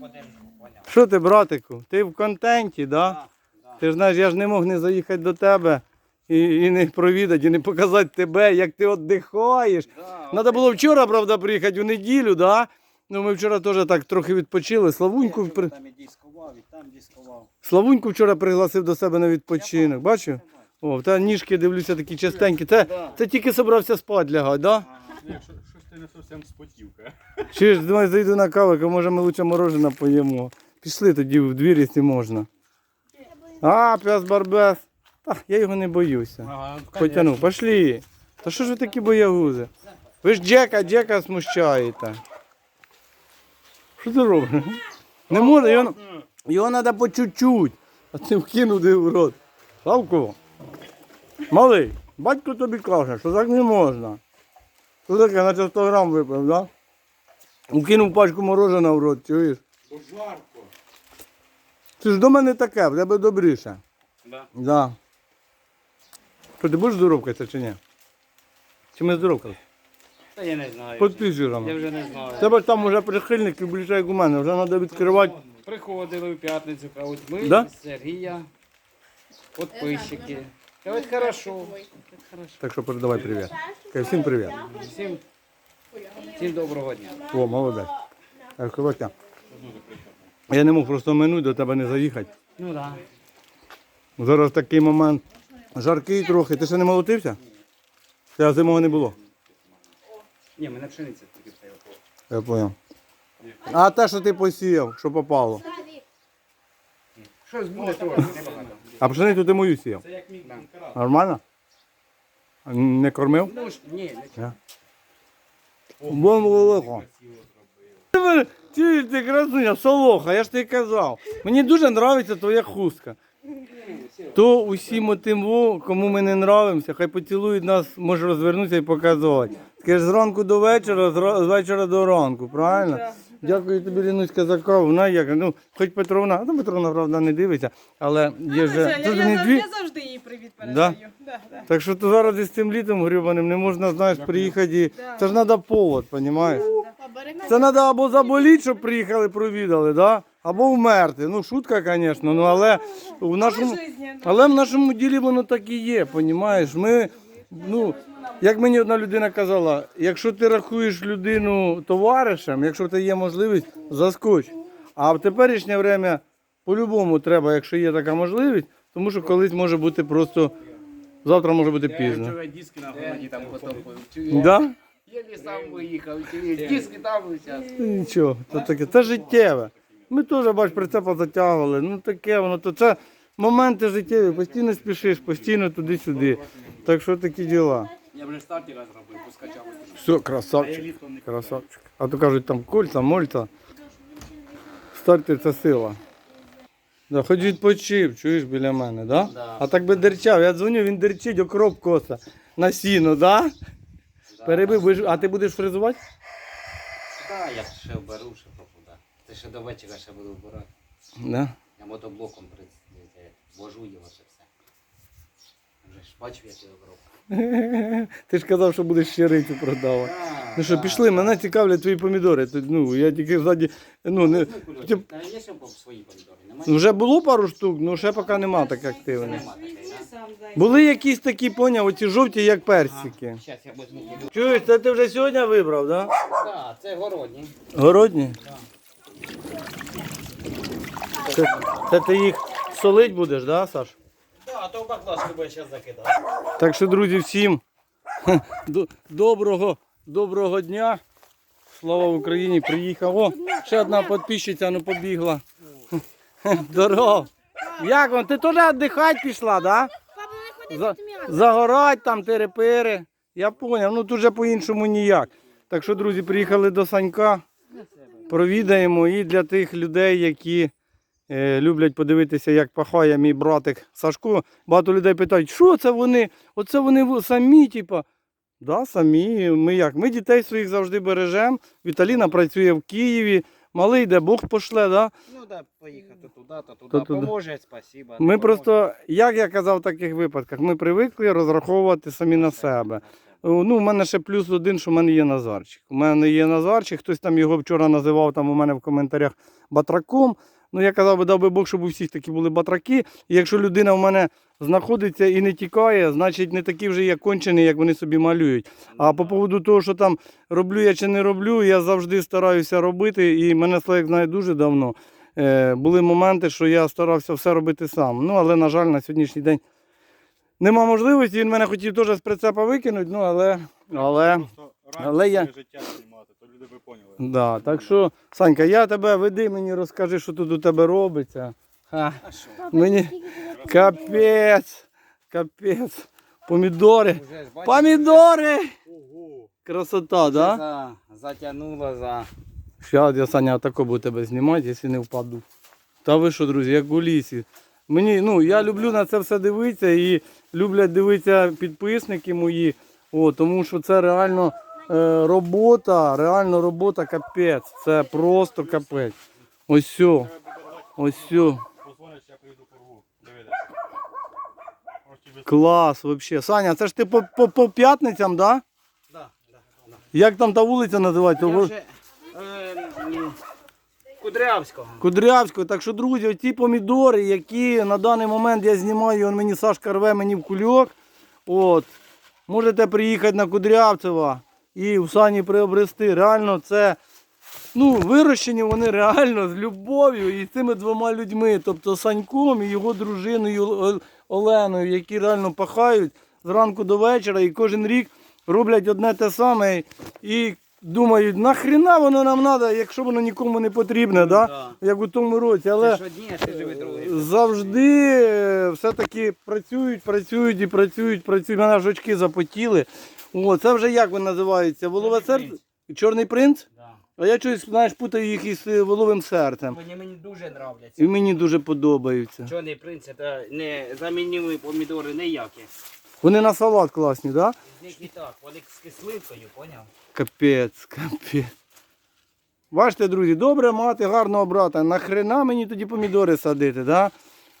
коротше, подержу, поняв. Що ти, братику? Ти в контенті, да? Да, да. Ти ж знаєш, я ж не мог не заїхати до тебе і, і не провідати, і не показати тебе, як ти віддихаєш. Да, Треба було вчора, правда, приїхати у неділю, да? Ну, ми вчора теж так трохи відпочили. Славуньку, Я при... Там і дискував, і там дискував. Славуньку вчора пригласив до себе на відпочинок. Бачив? О, та ніжки дивлюся такі чистенькі. Це, Да. це тільки собрався спати лягати, да? Ага. Якщо щось ти не зовсім спотівка. Чи ж думаю, зайду на каву, а може ми лучше мороженое поїмо. Пішли тоді в двір, якщо можна. А, п'яс барбес. Та, я його не боюся. Ага, Потягнув, пошли. Та що ж ви такі боягузи? Ви ж Джека, Джека смущаєте. Що ти робиш? Не можна, його, його треба по чуть-чуть. А ти вкинув де в рот. Славко, малий, батько тобі каже, що так не можна. Що таке, наче 100 грам випив, да? Вкинув пачку мороженого в рот, чуєш? Бо жарко. Ти ж до мене таке, в тебе добріше. Да. Да. Що, ти будеш здоровкатися чи ні? Чи ми здоровкалися? Та я не знаю. По вже. Я вже не знаю. Тебе ж там вже прихильників більше, як у мене. Вже треба відкривати. Приходили в п'ятницю, кажуть, ми Да? Сергія, підписчики. Кажуть, хорошо. Так хорошо. Так що передавай привіт. Кажи, всім привіт. Всім, всім доброго дня. О, молодець. Так, Костя. Я не мог просто минути до тебе не заїхати. Ну так. Да. Зараз такий момент жаркий трохи. Ти ще не молотився? Ще зимого не було. Ні, мене пшениця тільки стояла. Я поняв. А те, що ти посіяв, що попало. Щось буде трохи, небагато. А пшеницю ти мою сіяв. Це як мій. Нормально? Не кормив? Ну, ж, ні, не Бом велико. Ти, ти красуня, солоха, я ж тобі казав. Мені дуже подобається твоя хустка. То усім тим, кому ми не нравимося, хай поцілують нас, може розвернутися і показувати. Скажеш, зранку до вечора, з з вечора до ранку, правильно? Дякую тобі, Лінуська, за каву. На, як, ну, хоч Петровна, ну Петровна, правда, не дивиться, але є вже. Я, Тут я, не зав- дві. я завжди їй привіт передаю. Да? Да, Так що то зараз із цим літом грюбаним не можна, знаєш, приїхати. і- Да. Це ж треба повод, розумієш? Це треба або заболіти, щоб приїхали, провідали, да? або вмерти. Ну, шутка, звісно, ну, але в нашому, Жизнь, але в нашому ділі воно так і є, розумієш? Ми, ну, як мені одна людина казала, якщо ти рахуєш людину товаришем, якщо в є можливість, заскоч. А в теперішнє время по-любому треба, якщо є така можливість, тому що колись може бути просто, завтра може бути пізно. Диски на городі там потопив. Да? Єлі сам виїхав, диски там зараз. Нічого, то таке, це життєве. Ми теж, бач, прицепа затягували. Ну таке воно, то це моменти життєві, постійно спішиш, постійно туди-сюди. Так що такі діла. Я вже стартера зробив, поскачав. Все, красавчик. Красавчик. А то кажуть, там кольця, мольця. Стартер це сила. Да, хоч відпочив, чуєш біля мене, да? Да. А так би дерчав. Я дзвоню, він дерчить, окроп коса. На сіно, да? Перебив, будеш- а ти будеш фрезувати? Так, я ще вберу, ще трохи, да. Це ще до вечора ще буду вбирати. Да. Я мотоблоком при- це, вожу його все. Бачив, як його гроб. Ти ж казав, що будеш щирицю продавати. Ну що, пішли, мене цікавлять твої помідори. Тут, ну, я тільки ззаді, ну, не, Та є ще свої помідори, немає? вже було пару штук, ну ще поки нема так да? Дай. Були якісь такі, поняв, оці жовті, як персики. Зараз я. Чуєш, це ти вже сьогодні вибрав, так? Да? Так, це городні. Городні? Це, це ти їх солить будеш, да, Саш? Так, а то баклажку би зараз закидав. Так що, друзі, всім доброго, доброго дня. Слава Україні, приїхав. О, ще одна підписчиця ну побігла. Здорово. Як вам? Ти теж віддихати пішла, так? Да? За, загорать там тири-пири. Я зрозумів, ну тут же по-іншому ніяк. Так що, друзі, приїхали до Санька. Провідаємо і для тих людей, які люблять подивитися, як пахає мій братик Сашко. Багато людей питають, що це вони? Оце вони самі, типа. Да, самі. Ми як? Ми дітей своїх завжди бережемо. Віталіна працює в Києві. Малий, де Бог пошле, да? Ну так, поїхати туди, то туди. Туди. Поможе, спасибо. Ми просто, як я казав в таких випадках, ми привикли розраховувати самі на себе. Ну, у мене ще плюс один, що в мене є Назарчик. У мене є Назарчик, хтось там його вчора називав там у мене в коментарях батраком. Ну, я казав би, дав би Бог, щоб у всіх такі були батраки. І якщо людина в мене знаходиться і не тікає, значить не такі вже є кончені, як вони собі малюють. А по поводу того, що там роблю я чи не роблю, я завжди стараюся робити. І мене Славік знає дуже давно. Е, були моменти, що я старався все робити сам. Ну, але, на жаль, на сьогоднішній день нема можливості. Він мене хотів теж з прицепа викинути, ну але. але... Але я- люди би поняли. Да, так що, Санька, я тебе веди мені, розкажи, що тут у тебе робиться. Ха, А що? мені капець, капець. Помідори. Уже ж, бачиш, Помідори! Ого! Красота, да? За, затягнуло за. Зараз я Саня тако буду тебе знімати, якщо не впаду. Та ви що, друзі, як у лісі. Мені, ну, я люблю на це все дивитися і люблять дивитися підписники мої. О, тому що це реально робота, реально робота капець. Це просто капець. Ось сьо, ось без- Клас, взагалі. Саня, це ж ти по, по, по п'ятницям, да? Да, да, да. Як там та вулиця називається? Вже, е, Кудрявського. Кудрявського. Так що, друзі, ті помідори, які на даний момент я знімаю, он мені Сашка рве мені в кульок. От. Можете приїхати на Кудрявцева і в сані приобрести. Реально, це ну, вирощені вони реально з любов'ю і цими двома людьми, тобто Саньком і його дружиною Оленою, які реально пахають зранку до вечора і кожен рік роблять одне те саме і думають, нахрена воно нам треба, якщо воно нікому не потрібне, да? Да. як у тому році. Але Ти ж одні, а ти живи другий. завжди е, все-таки працюють, працюють і працюють, працюють. Мене ж очки запотіли. О, це вже як він називається? Волове Чорний серце? Чорний принц? Да. А я щось, знаєш, путаю їх із е, воловим серцем. Вони мені дуже нравляться. І мені дуже подобаються. Чорний принц, це не замінили помідори ніякі. Вони на салат класні, так? Да? З них і так, вони з кислинкою, поняв? Капець, капець. Бачите, друзі, добре мати гарного брата. Нахрена мені тоді помідори садити, да?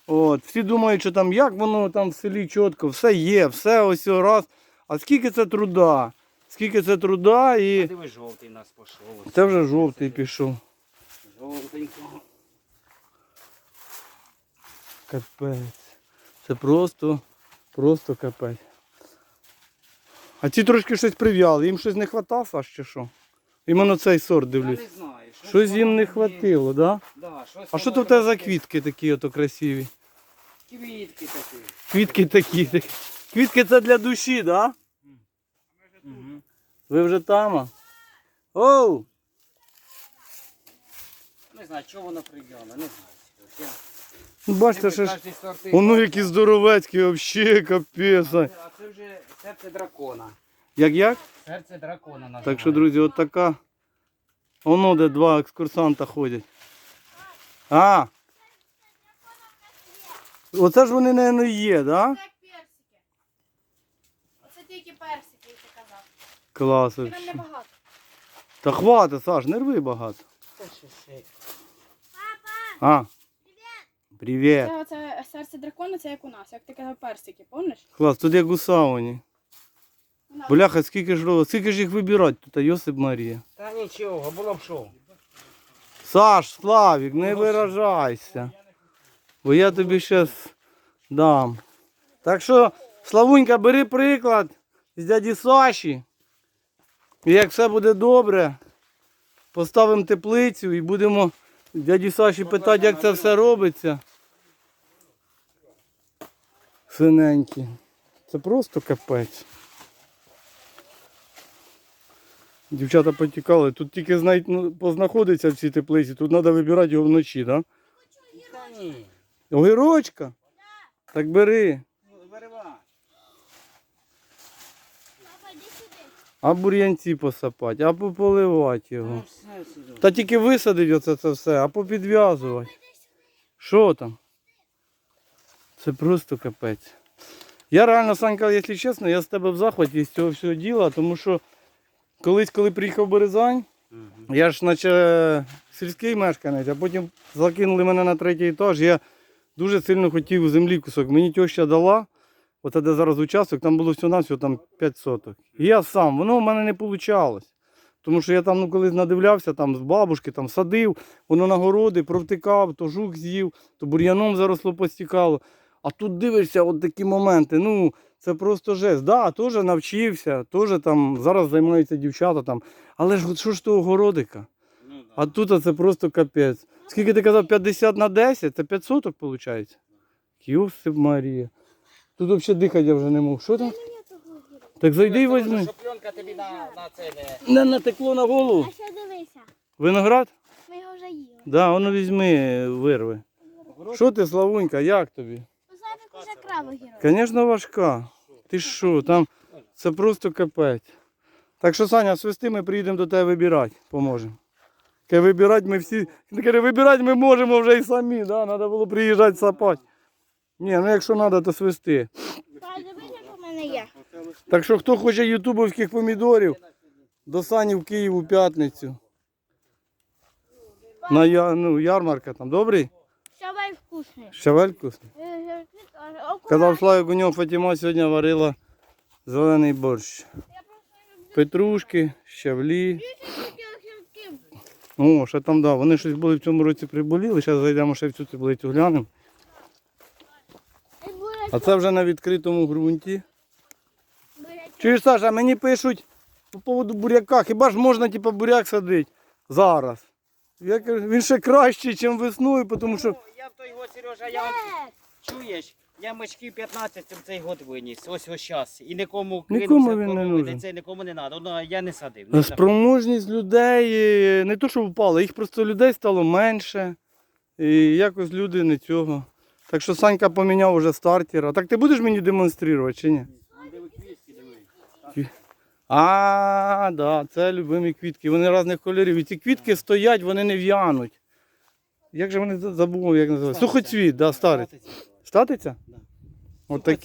От, всі думають, що там як воно там в селі чітко, все є, все ось раз. А скільки це труда? Скільки це труда і. Диви, жовтий нас пішов. Це вже жовтий пішов. Жовтенького. Капець. Це просто, просто капець. А ці трошки щось прив'яли, їм щось не хватало, Саш, чи що? Іменно цей сорт Я дивлюсь. не знаю. Щось їм не хватило, так? Да? Да, щось А що то в тебе за квітки такі ото красиві? Квітки такі. Квітки такі. такі. Квітки це для душі, так? Да? Угу. Ви вже там? а? Оу! Не знаю, чого воно прийняlo, не знаю. Ну, Бачите, що ж. Воно які здоровецькі, взагалі, капець. А це вже серце дракона. Як як? Серце дракона називається. Так що, друзі, от така. Воно де два екскурсанта ходять. А! Оце ж вони, мабуть, є, так? Да? Це як персики. Оце тільки персики, як ти казав. Клас. І нам вообще. небагато. Та хватить, Саш, не рви багато. Це ще ще. А. Привіт. Це оце серце дракона, це як у нас, як ти казав персики, помниш? Клас, тут як у сауні. Нас. Бляха, скільки ж ро- скільки ж їх вибирати тут, Йосип Марія. Та нічого, було б що. Саш, Славік, не виражайся. Бо я тобі зараз дам. Так що, Славунька, бери приклад з дяді Саші. І як все буде добре, поставимо теплицю і будемо дяді Саші питати, як це все робиться. Синенькі. Це просто капець. Дівчата потікали. Тут тільки знайти, ну, познаходиться в цій теплиці, тут треба вибирати його вночі, так? Да? Огірочка? Так бери. А бур'янці посапати, а пополивати його. Та тільки висадить оце це все, а попідв'язувати. Що там? Це просто капець. Я реально, Санька, якщо чесно, я з тебе в захваті з цього всього діла, тому що колись, коли приїхав Березань, я ж наче сільський мешканець, а потім закинули мене на третій етаж. Я дуже сильно хотів землі кусок. Мені теща дала, Оце де зараз участок, там було всього навсього там 5 соток. І я сам, воно в мене не вийшло. Тому що я там ну, колись надивлявся, там з бабушки там садив, воно на городи провтикав, то жук з'їв, то бур'яном заросло постікало. А тут дивишся, от такі моменти. Ну, це просто жесть. Да, теж навчився, теж там зараз займаються дівчата там. Але ж от що ж того городика? Ну, да. А тут це просто капець. Скільки ти казав, 50 на 10? Це 5 соток виходить? Йосип Марія. Тут взагалі дихати я вже не можу. Що там? Так зайди і возьми. Щоб тобі на, на це не... Не натекло на голову. А ще дивися, Виноград? ми його вже їли. Да, воно візьми, вирви. Що ти, Славунька, як тобі? Уже крабу герой. Звісно, важка. Ти що, там це просто капець. Так що, Саня, свисти, ми приїдемо до тебе вибирати, поможемо. Каже, вибирати ми всі. Каже, вибирати ми можемо вже і самі, да? треба було приїжджати сапати. Ні, ну якщо треба, то свисти. Так що хто хоче ютубовських помідорів, до Сані в Київ у п'ятницю. На я, ну, ярмарка там, добрий? Щавель вкусний. Щавель вкусний. Казав Славик, у нього Фатіма сьогодні варила зелений борщ. Петрушки, щавлі. О, ще там, да, вони щось були в цьому році приболіли. Зараз зайдемо ще в цю таблицю глянемо. А це вже на відкритому ґрунті. Чуєш, Саша, мені пишуть по поводу буряка. Хіба ж можна типу, буряк садити зараз? Я кажу, він ще кращий, ніж весною, тому що. Ну, я в той год, Сережа, я вам чуєш, я мачків 15 в цей год виніс, ось ось час. І нікому Нікому він не нужен. Це нікому не треба. Ну, я не садив. не садив. Спроможність людей е, не то, що впала, їх просто людей стало менше. І якось люди не цього. Так що Санька поміняв уже стартера. Так ти будеш мені демонструвати чи ні? Диви, квітки, диви. А, да, це любимі квітки. Вони різних кольорів. І ці квітки стоять, вони не в'януть. Як же вони за- забув, як називається? Сухоцвіт, да, старий. Статиця? Да. От так.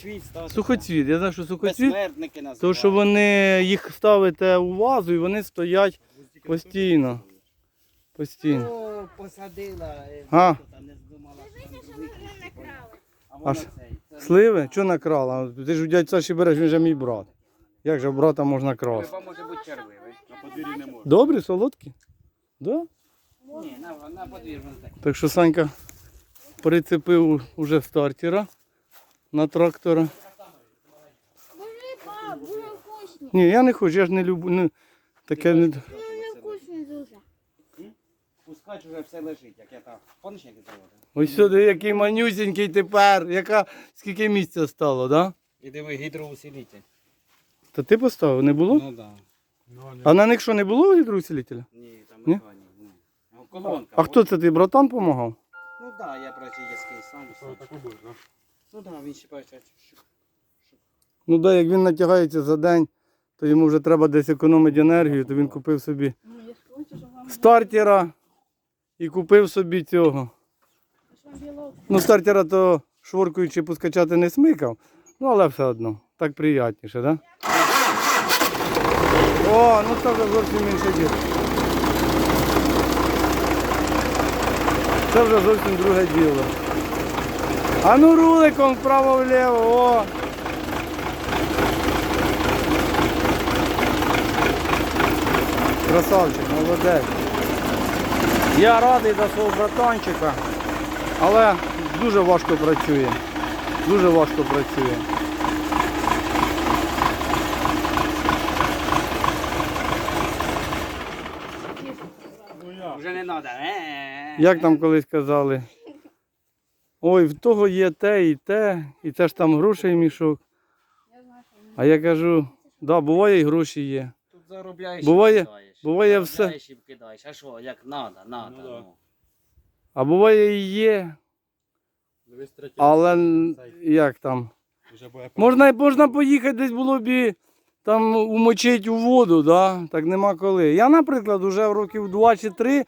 Сухоцвіт. Я знаю, що сухоцвіт. Безсмертники називають. То, що вони їх ставите у вазу і вони стоять постійно. Постійно. О, посадила. е, А. там не здумала. Що ми вже накрали. А А воно цей. це- Сливи? Чого накрала? Ти ж у дядь Саші береш, він же мій брат. Як же брата можна красти? Риба може бути червивий. На подвір'ї не можна. Добрі, солодкі? Да? Ні, на, на подвір він так. Так що Санька прицепив уже стартера на трактора. Ні, я не хочу, я ж не люблю. Ну, таке не... Ну, не. Пускач уже все лежить, як я так. Помниш, як заводив? Ось сюди який манюсінький тепер. Яка... Скільки місця стало, да? І диви гідроусилитель. Та ти поставив, не було? Ну да. А на них що не було гідроусилителя? Ні, там Ні? механік. Ні. Ну, Колонка. А хто це ти, братан допомагав? Ну так, да, я працюєцький сам. сам. Ну так, да, він ще бачить. Ну да, як він натягається за день, то йому вже треба десь економити енергію, то він купив собі Ну, стартера і купив собі цього. Ну, стартера то шворкуючи пускачати не смикав, ну але все одно, так приятніше, так? Да? О, ну це вже зовсім інше діло. Це вже зовсім друге діло. А ну руликом вправо-вліво, о! Красавчик, молодець. Я радий до свого братанчика, але дуже важко працює. Дуже важко працює. Ну я. Вже не треба. Як там колись казали? Ой, в того є те і те, і це ж там грошей мішок. А я кажу, да, буває і гроші є. Тут заробляєш Буває- і вкидаєш. буває все. І вкидаєш. А що, як треба, треба. Ну, да. Ну, А буває і є, але н- як там? Можна, можна поїхати десь було б і там умочити у воду, да? так нема коли. Я, наприклад, вже в років 2 чи 3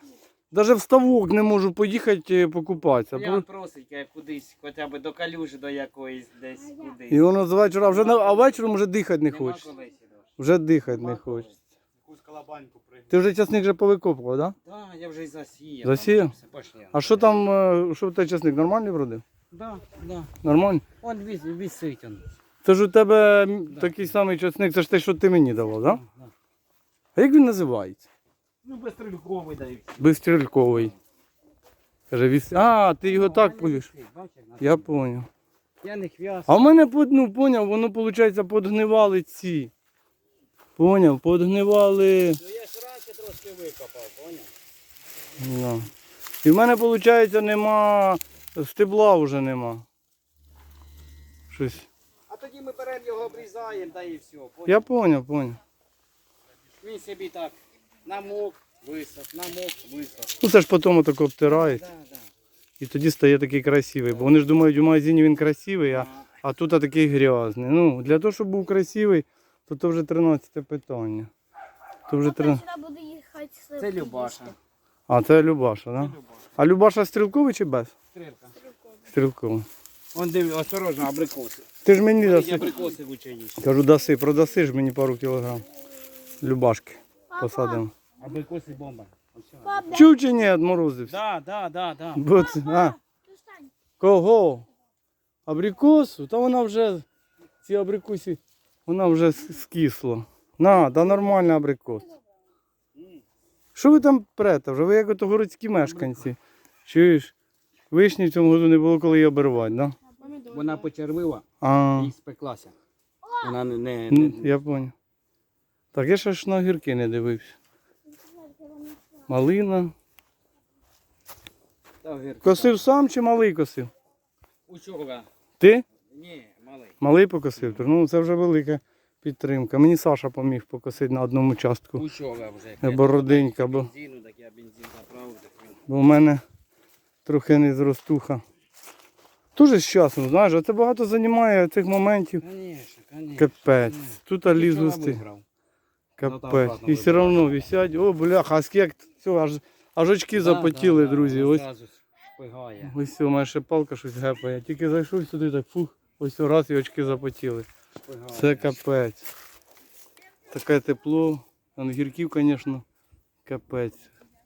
навіть в ставок не можу поїхати е, покупатися. Я просить кудись, хоча б до калюжі до якоїсь десь кудись. І воно з вечора вже а вечором вже дихати не хочеться. Вже дихати не Нема коли. хочеться. якусь калабаньку пригнув. Ти вже часник вже повикопував, так? Да? Да, я вже й засіяв. Засіяв? А що там, е, що той часник нормальний вродив? Да, да. Нормальний? Он вис, висить он. Це ж у тебе м, такий самий часник, це ж те, що ти мені давав, так? Да? А як він називається? Ну, безстрільковий дають. Безстрільковий. Каже, віс... А, ти його так поїш. Я поняв. Я не хвяс. А в мене под- ну, поняв, воно, виходить, подгнивали ці. Поняв, подгнивали. Ну я ж раніше трошки викопав, поняв? Да. І в мене, виходить, нема стебла вже нема. Щось. А тоді ми беремо його, обрізаємо, та і все. Поняв? Я поняв, поняв. Він собі так намок, висох, намок, висох. Ну це ж потім отако обтирають. Да, да. І тоді стає такий красивий. Бо вони ж думають, у магазині він красивий, а, а тут такий грязний. Ну, для того, щоб був красивий, то це вже 13 питання. То вже 13... Папа буде їхати сливки Це Любаша. А це Любаша, так? Да? А Любаша стрілковий чи без? Стрілка. Стрілковий. Он диви, осторожно, абрикоси. Ти ж мені Я абрикоси їсти. Кажу, даси, продаси ж мені пару кілограм. Любашки посадимо. Абрикоси бомба. Ось. Пап, Чув чи ні, отморозився? Да, да, да, да. Бо це- а, кого? Абрикосу? Та вона вже, ці абрикоси, вона вже с- скисла. На, да нормальний абрикос. Що ви там прете? Вже ви як ото городські мешканці. Чуєш? Вишні в цьому году не було коли її обірвати, да? Вона почервила А, і спеклася. Вона не, не, не, я понял. Так, я ще ж на огірки не дивився. Малина. Та огірки. Косив сам чи малий косив? Учора. Ти? Ні, малий. Малий покосив. Ну це вже велика підтримка. Мені Саша поміг покосити на одному частку. Учора вже. Я бороденька, бо, Бензину, так я бензин заправив, так він. бо в мене трохи не зростуха. Дуже з часом, знаєш, а це багато займає цих моментів. Конечно, конечно. Капець. Тут ліз густи. Виграв. Капець. І все одно висять. О, бляха, а скільки цього аж, аж очки запотіли, друзі. да, Ось ось у мене ще палка щось гепає. Тільки зайшов сюди, так фух, ось раз і очки запотіли. шпигає. Це капець. Таке тепло. Ангірків, звісно, капець.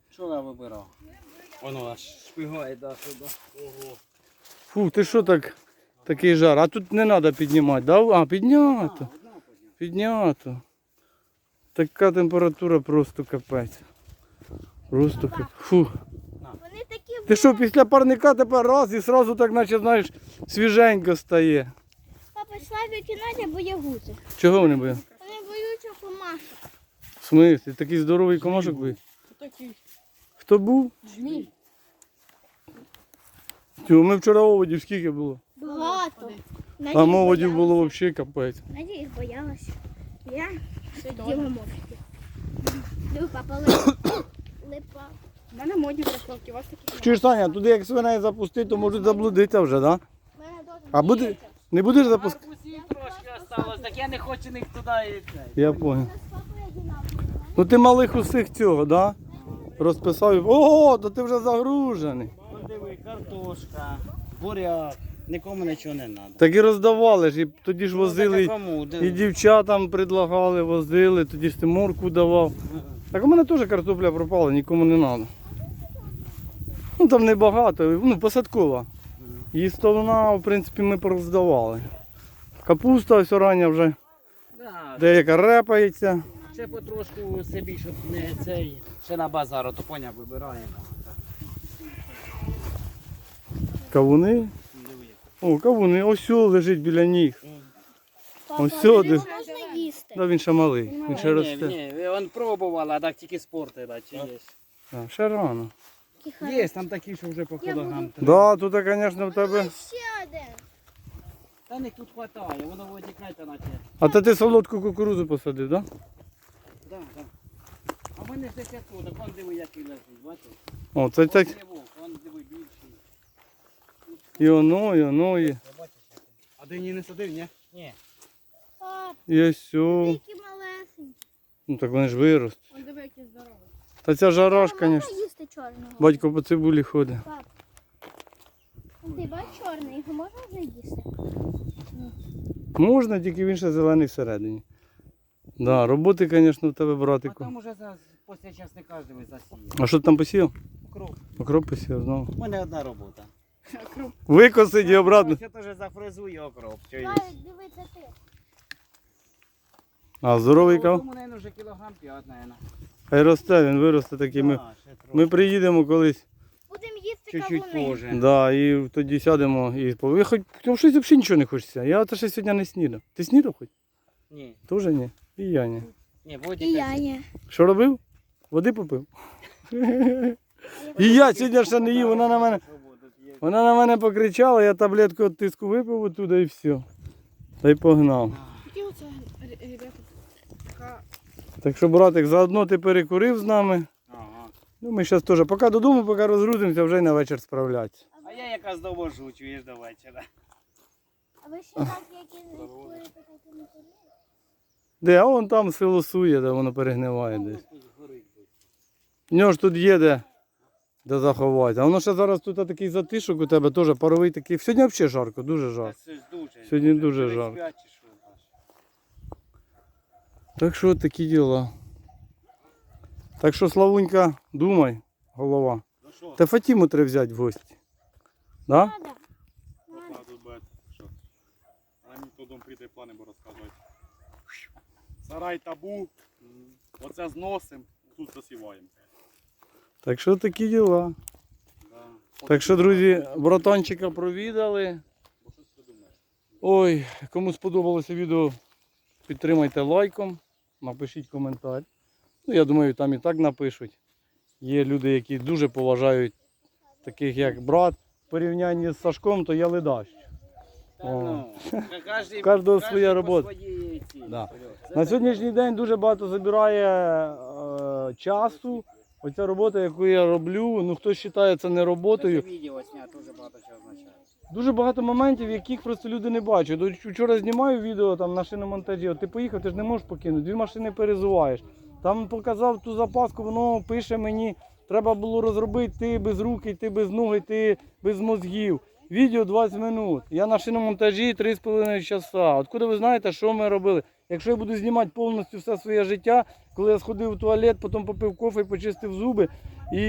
Вчора вибирав. Воно аж шпигає, да, сюди. Ого. Фу, ти що так, такий жар? А тут не треба піднімати, да? А, піднято. Піднято. Така температура просто капець. Просто капець. Фу. Вони такі Ти що, після парника тепер раз і одразу так, наче, знаєш, свіженько стає. Папа, Славік і Надя боягузи. Чого вони були? Вони боються комашок. В смислі? Такий здоровий комашок був? Такий Хто був? змій. Ми вчора оводів скільки було? Багато. А їх було взагалі капець. Надя їх боялася. Я сиділа мовчки. Диви, папа липа. Липа. У мене модні кросовки, у вас такі. Чуєш, Саня, туди як свиней запустити, то можуть заблудитися вже, так? Да? Мене дуже А буде, не будеш запускати? Маркусів трошки осталось, так я не хочу них туди і. Я понял. Ну ти малих усіх цього, да? Розписав. Ого, то ти вже загружений. Диви, картошка, буряк, нікому нічого не треба. Так і роздавали ж, і тоді ж возили, Кому? і дівчатам предлагали, возили, тоді ж ти морку давав. Так у мене теж картопля пропала, нікому не треба. Ну там небагато, ну посадкова. Їстовна, в принципі, ми пороздавали. Капуста ось рання вже Да, деяка репається. ще потрошку собі, щоб не цей, ще на базар, то поняв, вибираємо. Кавуни. О, кавуни, ось лежить біля ніг. Ось сюди. можна їсти. Да, він ще малий, він ще Ні, росте. ні, він пробував, а так тільки спортила, чи є. А, ще рано. Є, там такі, що вже по кілограм. Да, тут, звісно, в тебе. Ще один. Та них тут хватає, воно витікайте наче. А то ти солодку кукурудзу посадив, так? Да? Да, да. А в мене ж десь тут, вон диви, який лежить, бачиш? О, це так. Вон диви більший. І оно, і оно, і, А ти не садив, ні? Ні. Пап, і ось. о. які малесенькі. Ну так вони ж виростуть. Он диви, які здорові. Та ця жара ж, Можна звісно. їсти чорного? Батько по цибулі ходить. Ти бачиш чорний, його можна вже їсти? Можна, тільки він ще зелений всередині. Да, роботи, звісно, в тебе, А братику. там уже за, після часника диви засіє. А що ти там посіяв? Кров. Окроп посіяв знову. У мене одна робота. Викосить і обратно. Це теж зафризує окроп. Що є? Дивися ти. А здоровий кав? Тому, мабуть, вже кілограм 5, мабуть. Хай росте, він виросте такий. Ми, Да, ще трохи. ми приїдемо колись. Будемо їсти Чуть-чуть кавуни. позже. Да, і тоді сядемо і по- Ви хоч тому щось взагалі нічого не хочеться. Я то ще сьогодні не снідав. Ти снідав хоч? Ні, Тоже ні. І я ні. ні, будь І я ні. Що робив? Води попив. І я сьогодні ще не їв, вона на мене. Вона на мене покричала, я таблетку від тиску випив оттуда і все. Та й погнав. Так що, братик, заодно ти перекурив з нами. Ага. Ну, ми зараз теж, поки додому, поки розгрузимося, вже й на вечір справлятися. А я якраз довожу, чуєш до вечора. А ви ще так, які курите, такі не курили? Де, а вон там силосує, де воно перегниває десь. В нього ж тут є де, де заховати. А воно ще зараз тут такий затишок у тебе теж паровий такий. Сьогодні взагалі жарко, дуже жарко. це дуже. Сьогодні дуже жарко. Так що такі діла. Так що, Славунька, думай, голова. Ну Та Фатіму треба взяти в гості. Да? Мені прийде плани, бо розказувати. Сарай табу, оце зносим, тут засіваємо. Так що такі діла. Да. Так що, друзі, братанчика провідали. Ой, кому сподобалося відео, підтримайте лайком, напишіть коментар. Ну, я думаю, там і так напишуть. Є люди, які дуже поважають таких як брат. В порівнянні з Сашком, то я ледач. Та ну, Кожного кожний своя робота. Да. На сьогоднішній день дуже багато забирає е, часу. Оця робота, яку я роблю, ну хтось вважає це не роботою. Це відео зняти дуже багато чого означає. Дуже багато моментів, яких просто люди не бачать. Вчора знімаю відео там на шиномонтажі. От ти поїхав, ти ж не можеш покинути, дві машини перезуваєш. Там показав ту запаску, воно пише мені, треба було розробити ти без руки, ти без ноги, ти без мозгів. Відео 20 минут. Я на шиномонтажі 3,5 часа. Откуда ви знаєте, що ми робили? Якщо я буду знімати повністю все своє життя, коли я сходив в туалет, потім попив кофе почистив зуби, і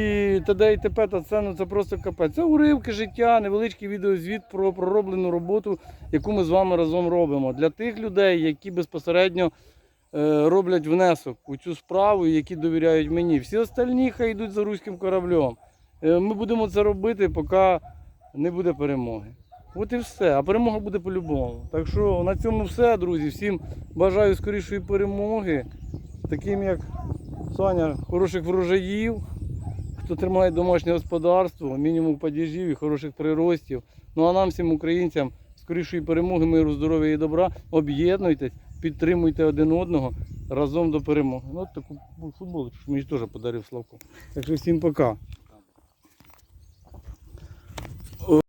т.д. і т.п. та це, ну, це просто капець. Це уривки життя, невеличкий відеозвіт про пророблену роботу, яку ми з вами разом робимо. Для тих людей, які безпосередньо е, роблять внесок у цю справу, які довіряють мені. Всі остальні хай йдуть за руським кораблем. Е, ми будемо це робити, поки не буде перемоги. От і все. А перемога буде по-любому. Так що на цьому все, друзі. Всім бажаю скорішої перемоги. Таким як Саня, хороших врожаїв, хто тримає домашнє господарство, мінімум падіжів і хороших приростів. Ну а нам, всім українцям, скорішої перемоги, миру, здоров'я і добра. Об'єднуйтесь, підтримуйте один одного разом до перемоги. Ну, таку футболочку мені теж подарив Славко. Так що всім пока.